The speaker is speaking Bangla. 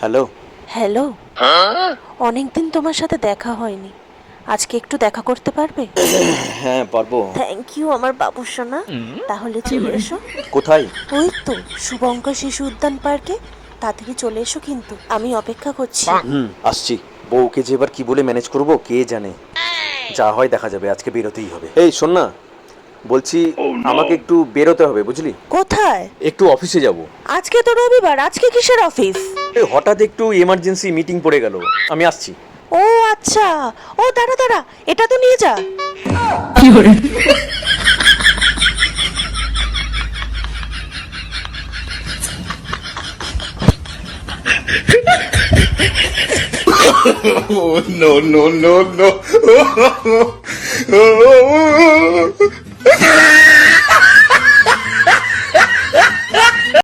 হ্যালো। হ্যালো। অনেকদিন তোমার সাথে দেখা হয়নি। আজকে একটু দেখা করতে পারবে? হ্যাঁ পারব। থ্যাংক ইউ আমার বাবু সোনা। তাহলে চলে এসো। কোথায়? ওই তো শুভঙ্কর শিশু উদ্যান পার্কে। তাড়াতাড়ি চলে এসো কিন্তু আমি অপেক্ষা করছি। হুম আসছি। বউকে যে এবার কি বলে ম্যানেজ করব কে জানে? যা হয় দেখা যাবে আজকে বেরোতেই হবে। এই শোন না বলছি আমাকে একটু বেরোতে হবে বুঝলি? কোথায়? একটু অফিসে যাব। আজকে তো রবিবার আজকে কিসের অফিস? হঠাৎ একটু এমার্জেন্সি মিটিং পড়ে গেল। আমি আসছি। ও আচ্ছা। ও দাঁড়া দাঁড়া। এটা তো নিয়ে যা। no, no, no, no.